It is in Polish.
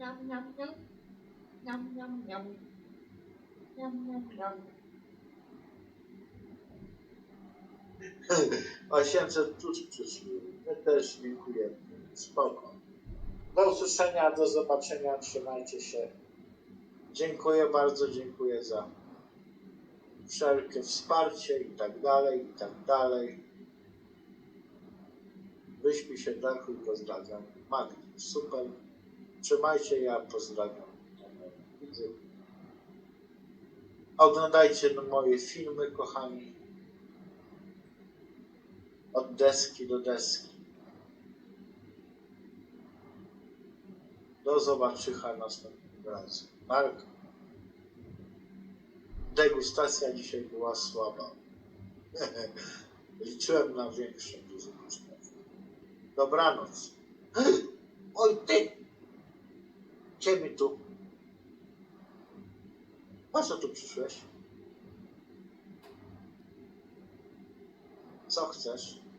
Niam, niam, niam. Niam, niam, niam. Niam, niam, niam. 800 plus przyszły. My też dziękujemy. Spoko. Do usłyszenia, do zobaczenia. Trzymajcie się. Dziękuję bardzo, dziękuję za wszelkie wsparcie i tak dalej, i tak dalej. Wyśpij się, Dachu i pozdrawiam. Magdy, super. Trzymajcie, ja pozdrawiam. Oglądajcie moje filmy, kochani. Od deski do deski. Do zobaczycha następnym razem. Mark. Degustacja dzisiaj była słaba. Liczyłem na większą zobaczenia. Dobranoc. Oj ty! Ciebie tu. Po co tu przyszłeś? Co chcesz?